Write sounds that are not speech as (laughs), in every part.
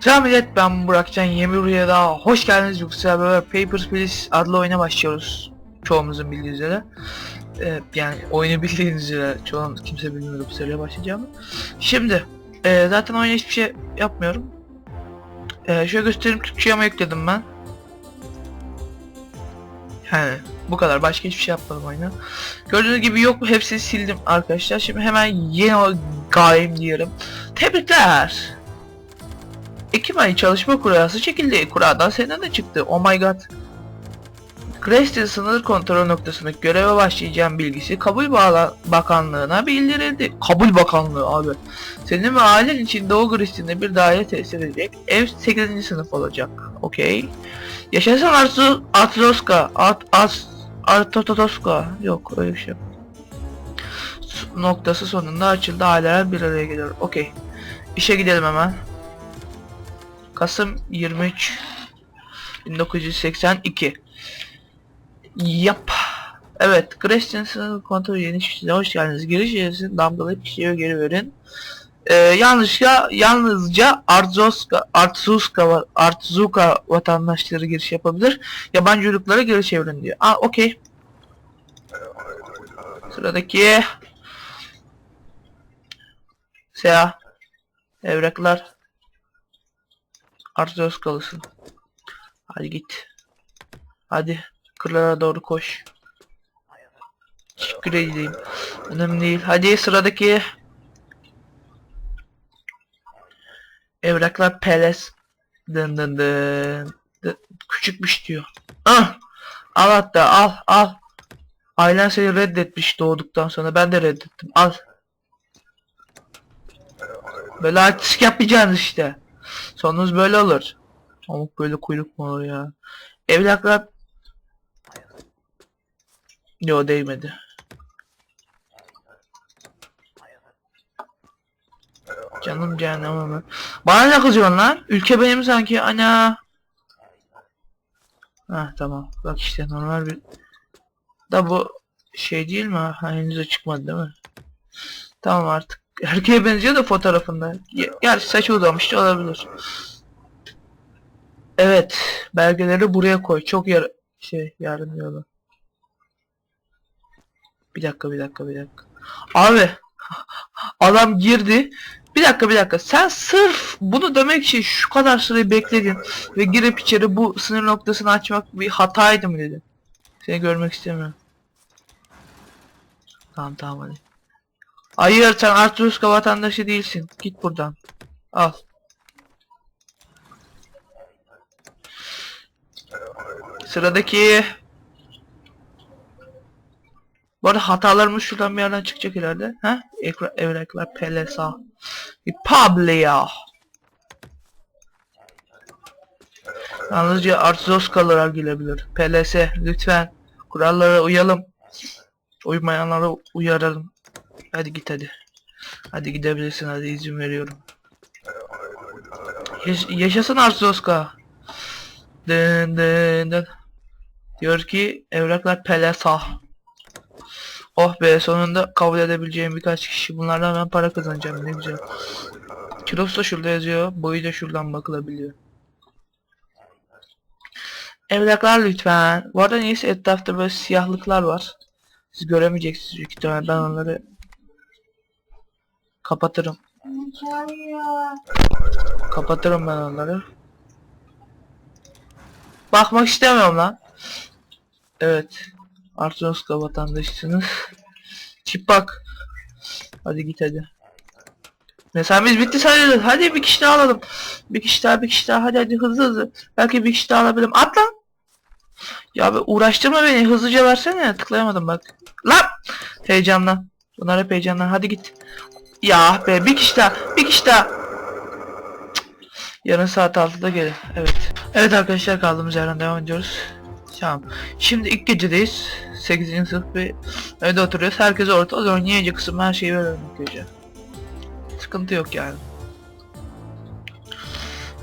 Selam millet ben Burakcan yeni bir videoya daha hoş geldiniz yoksa beraber Papers, Please adlı oyuna başlıyoruz. Çoğumuzun bildiği üzere. Ee, yani oyunu bildiğiniz üzere çoğun kimse bilmiyordu bu seriye başlayacağımı. Şimdi e, zaten oyuna hiçbir şey yapmıyorum. E, şöyle göstereyim Türkçe'ye ama yükledim ben. Yani bu kadar başka hiçbir şey yapmadım oyuna. Gördüğünüz gibi yok hepsini sildim arkadaşlar. Şimdi hemen yeni game diyorum. Tebrikler. Ekim ayı çalışma kurası çekildi. Kuradan senden de çıktı. Oh my god. Creston sınır kontrol noktasındaki göreve başlayacağım bilgisi kabul bağla bakanlığına bildirildi. Kabul bakanlığı abi. Senin ve ailen için Doğu Gristin'de bir daire tesis edecek. Ev 8. sınıf olacak. Okey. Yaşasın Arzu Atroska. At As Artototoska. Yok öyle bir şey. Noktası sonunda açıldı. Aileler bir araya geliyor. Okey. İşe gidelim hemen. Kasım 23 1982 Yap. Evet, Christensen kontrol yeni kişiye hoş geldiniz. Giriş üyesini damgalayıp kişiye geri verin. Ee, yanlışlıkla yalnızca Arzuska, Artzuska, Artzuka vatandaşları giriş yapabilir. Yabancı uyruklara geri çevirin diyor. Aa, okey. Sıradaki Seha Evraklar Arzuos kalısın. Hadi git. Hadi. Kırlara doğru koş. Teşekkür edeyim. Önemli değil. Hadi sıradaki. Evraklar Peles. Dın dın. Dın. Küçükmüş diyor. Ah! Al hatta al al. Ailen seni reddetmiş doğduktan sonra ben de reddettim. Al. Böyle artistik yapmayacaksınız işte. Sonunuz böyle olur. Pamuk böyle kuyruk mu olur ya? Evlaklar... Yo değmedi. Canım cehennemim. Bana ne kızıyorsun lan? Ülke benim sanki ana. Ha tamam. Bak işte normal bir... Da bu şey değil mi? Ha, henüz çıkmadı değil mi? Tamam artık. Erkeğe benziyor da fotoğrafında. Ge- Gerçi saçı uzamış da olabilir. Evet. Belgeleri buraya koy. Çok yar şey yardım yolu. Bir dakika bir dakika bir dakika. Abi. (laughs) Adam girdi. Bir dakika bir dakika. Sen sırf bunu demek için şu kadar süre bekledin ve girip içeri bu sınır noktasını açmak bir hataydı mı dedin? Seni görmek istemiyorum. Tamam tamam hadi. Hayır sen Arturuska vatandaşı değilsin. Git buradan. Al. Sıradaki Bu arada hatalarımız şuradan bir yerden çıkacak ileride. Ha? Ekra evraklar PLSA. Pablia. Yalnızca Arturuskalılar girebilir. PLS lütfen. Kurallara uyalım. Uymayanlara uyaralım. Hadi git hadi. Hadi gidebilirsin hadi izin veriyorum. Yaş yaşasın Arzoska. Dın dın dın. Diyor ki evraklar pelesa. Oh be sonunda kabul edebileceğim birkaç kişi. Bunlardan ben para kazanacağım ne güzel. Kilosu da şurada yazıyor. Boyu da şuradan bakılabiliyor. Evraklar lütfen. Bu arada neyse etrafta böyle siyahlıklar var. Siz göremeyeceksiniz büyük ben onları kapatırım. Kapatırım ben onları. Bakmak istemiyorum lan. Evet. Artonoska vatandaşısınız. Çip bak. Hadi git hadi. Mesela biz bitti sayılır. Hadi bir kişi daha alalım. Bir kişi daha bir kişi daha hadi hadi hızlı hızlı. Belki bir kişi daha alabilirim. At lan. Ya be uğraştırma beni. Hızlıca versene. Tıklayamadım bak. Lan. Heyecandan. Bunlar hep heyecandan. Hadi git. Ya be bir kişi daha. Bir kişi daha. Yarın saat 6'da gelin. Evet. Evet arkadaşlar kaldığımız yerden devam ediyoruz. Tamam. Şimdi ilk gecedeyiz. 8. sınıf bir evde oturuyoruz. Herkes orta. O zaman yiyece kısım her şeyi veriyorum ilk gece. Sıkıntı yok yani.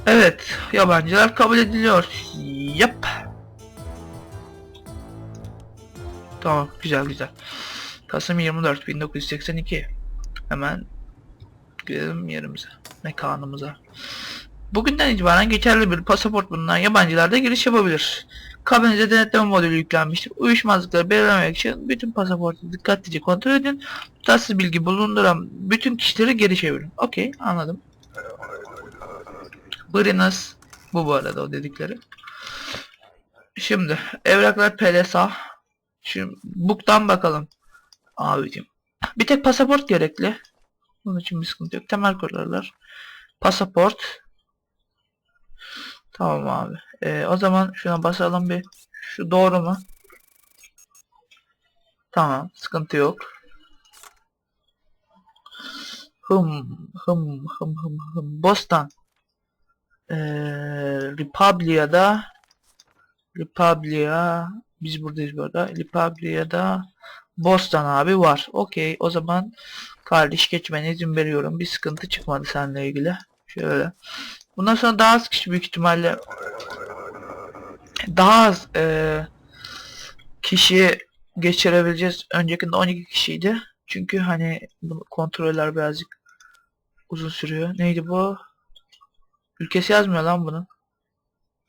Evet. Yabancılar kabul ediliyor. Yap. Tamam. Güzel güzel. Kasım 24 1982. Hemen gidelim yerimize. Mekanımıza. Bugünden itibaren geçerli bir pasaport bulunan yabancılar da giriş yapabilir. Kabinize denetleme modülü yüklenmiştir. Uyuşmazlıkları belirlemek için bütün pasaportu dikkatlice kontrol edin. Tutarsız bilgi bulunduran bütün kişileri geri çevirin. Okey anladım. Bırınız. Bu bu arada o dedikleri. Şimdi evraklar PLSA. Şimdi book'tan bakalım. Abicim. Bir tek pasaport gerekli. Bunun için bir sıkıntı yok. Temel kurallar. Pasaport. Tamam abi. Ee, o zaman şuna basalım bir. Şu doğru mu? Tamam. Sıkıntı yok. Hım hım hım hım hım. Bostan. Ee, Republia'da Republia biz buradayız burada. Republia'da Boston abi var. Okey. O zaman kardeş geçmene izin veriyorum. Bir sıkıntı çıkmadı seninle ilgili. Şöyle. Bundan sonra daha az kişi büyük ihtimalle daha az eee, kişi geçirebileceğiz. Öncekinde 12 kişiydi. Çünkü hani bu kontroller birazcık uzun sürüyor. Neydi bu? Ülkesi yazmıyor lan bunun.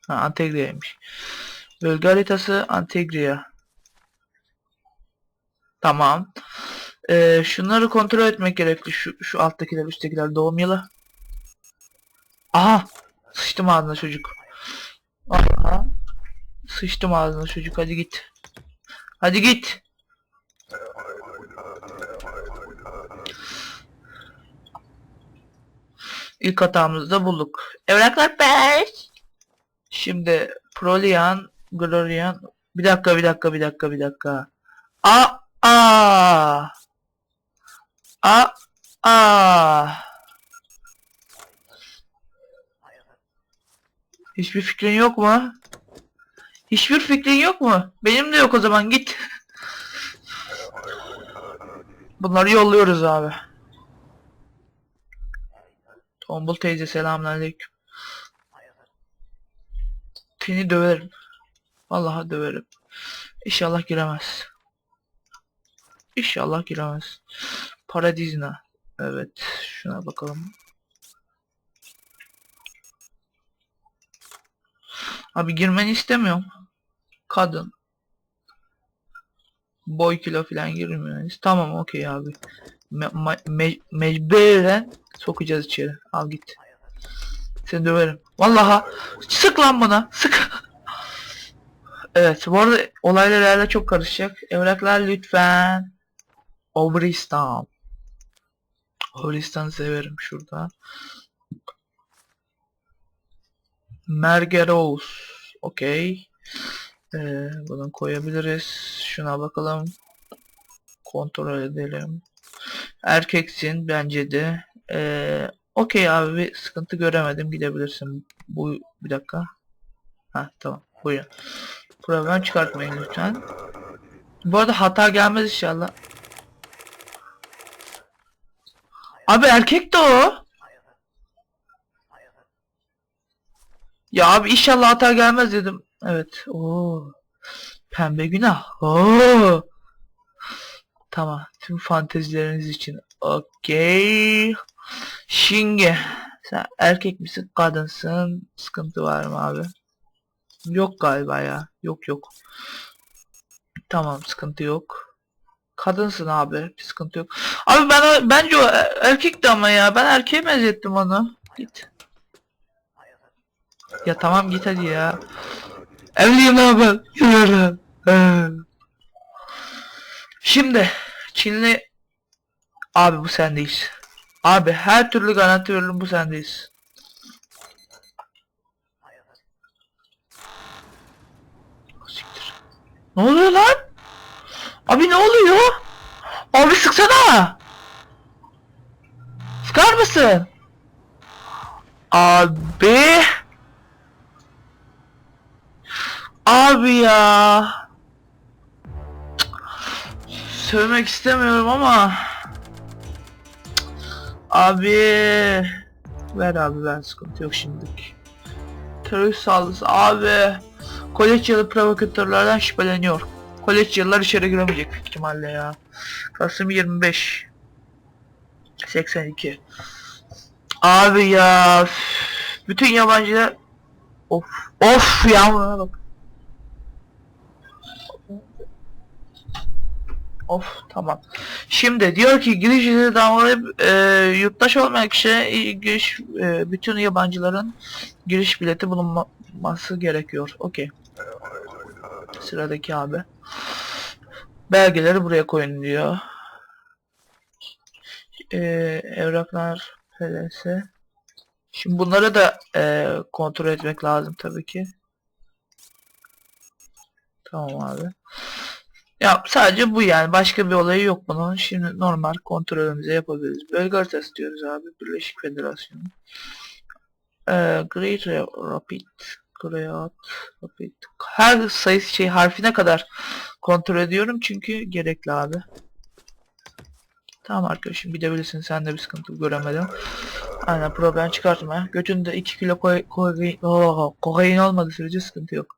Ha Antegria'ymış. Bölge haritası Antegria. Tamam. Ee, şunları kontrol etmek gerekli. Şu, şu alttakiler üsttekiler doğum yılı. Aha. Sıçtım ağzına çocuk. Aha. Sıçtım ağzına çocuk. Hadi git. Hadi git. İlk hatamızı da bulduk. Evraklar 5. Şimdi Prolian, Glorian. Bir dakika, bir dakika, bir dakika, bir dakika. A a a a Hiçbir fikrin yok mu? Hiçbir fikrin yok mu? Benim de yok o zaman git. Bunları yolluyoruz abi. Tombul teyze selamünaleyküm. Seni döverim. Vallahi döverim. İnşallah giremez. İnşallah giremez. Paradizna. Evet. Şuna bakalım. Abi girmeni istemiyorum. Kadın. Boy kilo falan girmiyor. Tamam okey abi. Me me me mecburen sokacağız içeri. Al git. Seni döverim. Vallahi sık lan bana. Sık. evet bu arada olaylar herhalde çok karışacak. Evraklar lütfen. Obristan. Obristan severim şurada. Mergeros. Okey. Ee, bunu koyabiliriz. Şuna bakalım. Kontrol edelim. Erkeksin bence de. Ee, Okey abi sıkıntı göremedim. Gidebilirsin. Bu bir dakika. Ha tamam. Buyurun. Problem çıkartmayın lütfen. Bu arada hata gelmez inşallah. Abi erkek de o. Ya abi inşallah hata gelmez dedim. Evet. Oo. Pembe günah. Oo. Tamam. Tüm fantezileriniz için. Okey. Şimdi sen erkek misin kadınsın sıkıntı var mı abi? Yok galiba ya. Yok yok. Tamam sıkıntı yok. Kadınsın abi. Bir sıkıntı yok. Abi ben bence o er- erkekti ama ya. Ben erkeğe benzettim onu. Git. Ya tamam git hadi ya. Evliyim ben. Yürü. Şimdi Çinli abi bu sendeyiz. Abi her türlü garanti veririm bu sendeyiz. Siktir. Ne oluyor lan? Abi ne oluyor? Abi sıksana. Sıkar mısın? Abi. Abi ya. Sövmek istemiyorum ama. Abi. Ver abi ver sıkıntı yok şimdilik. Terörist saldırısı abi. Kolejyalı provokatörlerden şüpheleniyor. Kolejyalılar içeri giremeyecek büyük ihtimalle ya. Kasım 25. 82. Abi ya. Bütün yabancılar Of of yağmura bak. Of tamam. Şimdi diyor ki giriş ücreti damgalayıp e, yurttaş olmayan kişiye giriş e, bütün yabancıların giriş bileti bulunması gerekiyor. Okey. Sıradaki abi. Belgeleri buraya koyun diyor. E, evraklar PLS. Şimdi bunları da e, kontrol etmek lazım tabii ki. Tamam abi. Ya sadece bu yani başka bir olayı yok bunun. Şimdi normal kontrolümüzü yapabiliriz. Bölge haritası diyoruz abi. Birleşik Federasyonu. Ee, Great Rapid. Rapid. Her sayısı şey harfine kadar kontrol ediyorum çünkü gerekli abi. Tamam arkadaşım gidebilirsin sen de bir sıkıntı göremedim. Aynen problem çıkartma. Götünde 2 kilo koy, kokain, oh, kokain olmadığı sürece sıkıntı yok.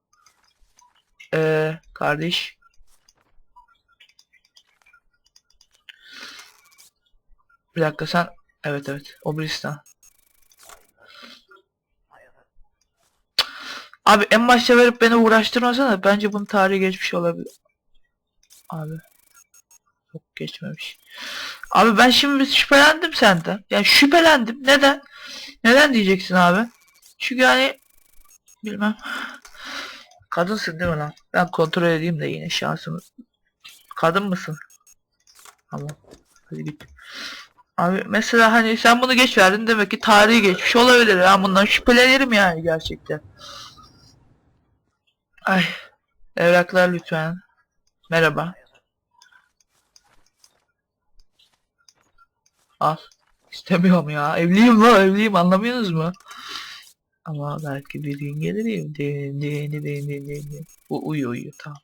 Ee, kardeş. Bir dakika sen evet evet Obristan. Abi en başta verip beni uğraştırmasana bence bunun tarihi geçmiş olabilir. Abi. Yok geçmemiş. Abi ben şimdi şüphelendim senden. Yani şüphelendim. Neden? Neden diyeceksin abi? Çünkü hani bilmem. Kadınsın değil mi lan? Ben kontrol edeyim de yine şansımı. Kadın mısın? Tamam. Hadi git. Abi mesela hani sen bunu geç verdin demek ki tarihi geçmiş olabilir. Ben bundan şüphelenirim yani gerçekten. Ay. Evraklar lütfen. Merhaba. Al. İstemiyorum ya. Evliyim la evliyim anlamıyorsunuz mu? Ama belki bir gün gelirim. De, de, de, de, de. Bu uyuyor uyuyor tamam.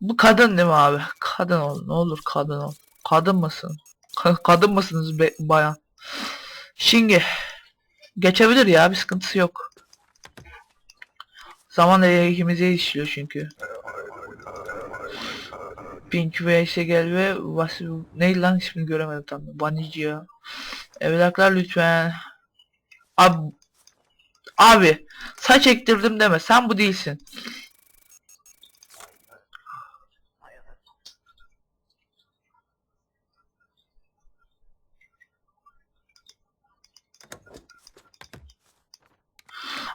Bu kadın değil mi abi? Kadın ol. Ne olur kadın ol. Kadın mısın? Ka- kadın mısınız be bayan? Şimdi geçebilir ya bir sıkıntısı yok. Zaman lehimize işliyor çünkü. Pink Face'e gel ve Vas ne lan ismini göremedim tam. Banici ya. Evlaklar lütfen. Abi Abi saç ektirdim deme sen bu değilsin.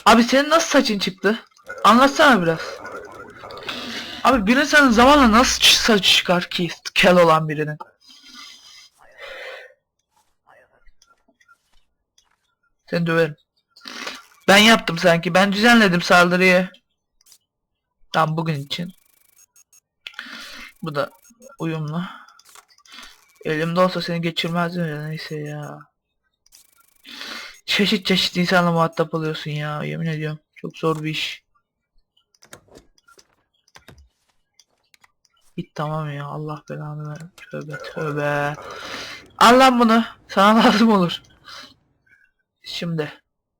Abi senin nasıl saçın çıktı? Anlatsana biraz. Abi bir insanın zamanla nasıl ç- saçı çıkar ki kel olan birinin? Seni döverim. Ben yaptım sanki. Ben düzenledim saldırıyı. Tam bugün için. Bu da uyumlu. Elimde olsa seni geçirmezdim ya neyse ya. Çeşit çeşit insanla muhatap oluyorsun ya yemin ediyorum. Çok zor bir iş. Git tamam ya Allah belanı ver. Tövbe tövbe. Al lan bunu. Sana lazım olur. Şimdi.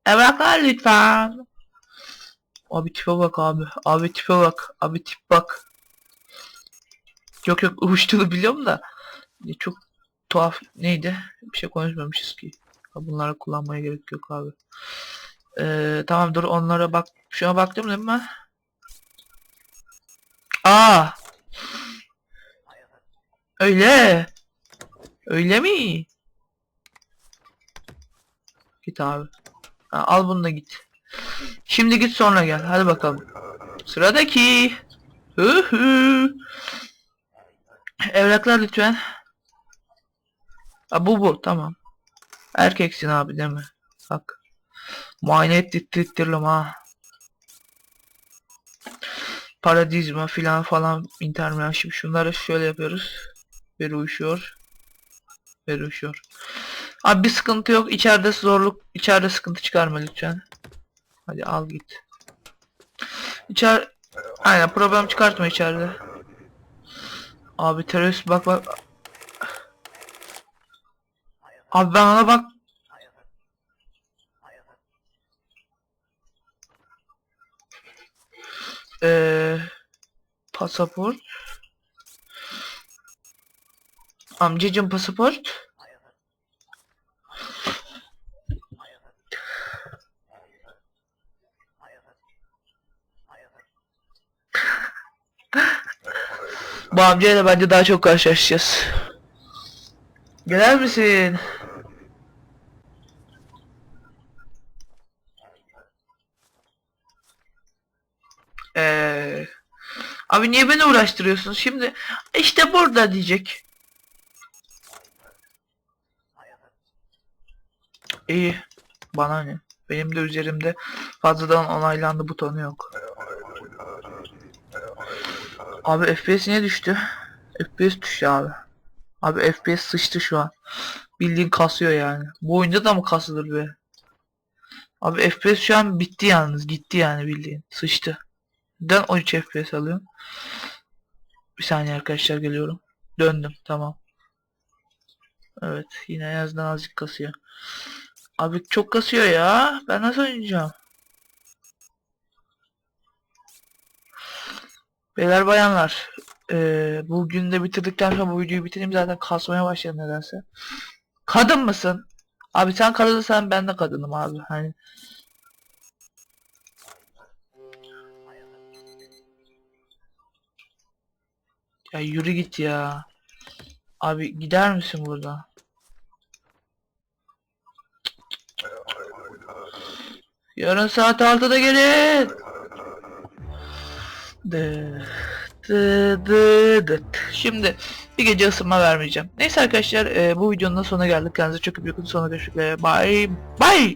Evraklar lütfen. Abi tipe bak abi. Abi tipe bak. Abi tip bak. Yok yok uçtuğunu biliyorum da. Çok tuhaf. Neydi? Bir şey konuşmamışız ki. Bunları kullanmaya gerek yok abi. Ee, tamam dur onlara bak. Şuna baktım değil mi? Aa. Öyle. Öyle mi? Git abi. Ha, al bunu da git. Şimdi git sonra gel. Hadi bakalım. Sıradaki. Hı hı. Evraklar lütfen. Ha, bu bu tamam. Erkeksin abi değil mi? Bak. Muayene ettirtirim ha. Paradizma filan falan intermeyen şimdi şunları şöyle yapıyoruz. Ve uyuşuyor. Ve uyuşuyor. Abi bir sıkıntı yok. İçeride zorluk, içeride sıkıntı çıkarma lütfen. Hadi al git. İçer Aynen problem çıkartma içeride. Abi terörist bak bak. Abi ben ona bak. Eee pasaport. Amcacım pasaport. Bu amcayla bence daha çok karşılaşacağız. Gelir misin? Ee, abi niye beni uğraştırıyorsun şimdi? İşte burada diyecek. İyi. Bana ne? Benim de üzerimde fazladan onaylandı butonu yok. Abi FPS niye düştü? FPS düştü abi. Abi FPS sıçtı şu an. Bildiğin kasıyor yani. Bu oyunda da mı kasılır be? Abi FPS şu an bitti yalnız. Gitti yani bildiğin. Sıçtı. Neden 13 FPS alıyorum? Bir saniye arkadaşlar geliyorum. Döndüm tamam. Evet yine en azından azıcık kasıyor. Abi çok kasıyor ya. Ben nasıl oynayacağım? Beyler bayanlar. eee bugün de bitirdikten sonra bu videoyu bitireyim zaten kasmaya başladı nedense. Kadın mısın? Abi sen kadınsan ben de kadınım abi. Hani Ya yürü git ya. Abi gider misin buradan? Yarın saat 6'da gelin. Dı, dı, dı, dı. Şimdi bir gece ısınma vermeyeceğim. Neyse arkadaşlar e, bu videonun da sonuna geldik. Kendinize çok iyi bakın. Sonra görüşmek. Bye bye.